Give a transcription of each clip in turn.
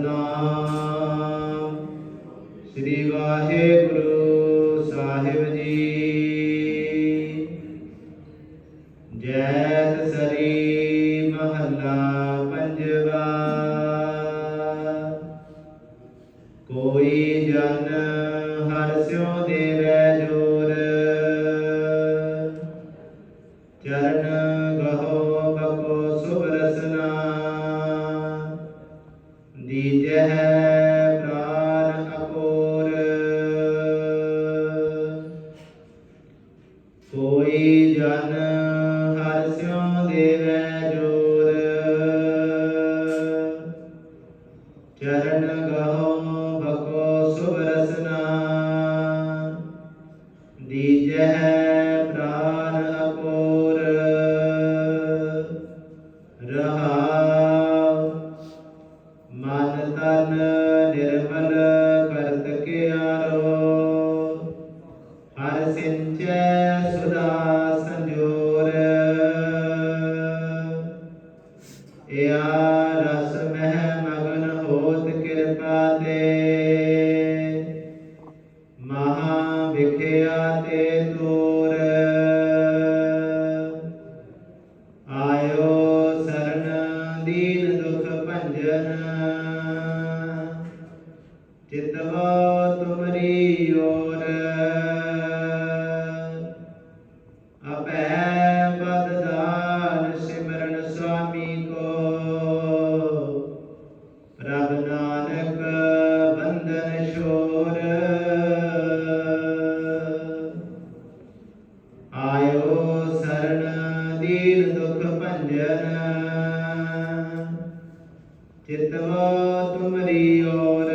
ਨਾਮ। ਸ੍ਰੀ ਵਾਹਿਗੁਰੂ ਸਾਹਿਬ ਜੀ। ਜੈਤ ਸਰੀ ਮਹੱਲਾ ਪੰਜਵਾ। ਕੋਈ ਜਨ ਹਰ ਸਿਉ ਦੇਵੈ ਜੋਰ। ਚਰਨ ਦੀਜਹਿ ਪ੍ਰਾਨ ਅਪੋਰ ਕੋਈ ਜਨ ਹਰਿ ਸਿਉ ਦੇਵੈ ਜੋ ਕਿਰਪਾ ਮਹਾ ਵਿਖਿਆ ਤੇ ਤੋਰ ਆਇਓ ਸਰਨ ਦੀਨ ਦੁਖ ਭੰਜਨ ਚਿਤਵ ਤੁਮਰੀ ਓਰ ਅਪੈ ਭੰਜਨ ਚਿਤਵਾ ਤੁਮਰੀ ਓਰ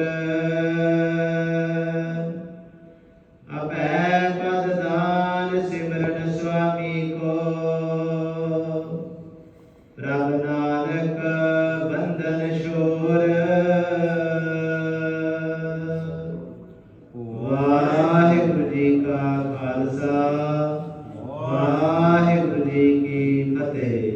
ਅਪੈ ਪਦ ਦਾਨ ਸਿਮਰਨ ਸੁਆਮੀ ਕੋ। ਪ੍ਰਭ ਨਾਨਕ ਬੰਧਨ ਸ਼ੋਰ ਵਾਹਿਗੁਰੂ ਜੀ ਕਾ ਖਾਲਸਾ। ਵਾਹਿਗੁਰੂ ਜੀ ਕੀ ਫਤਿਹ।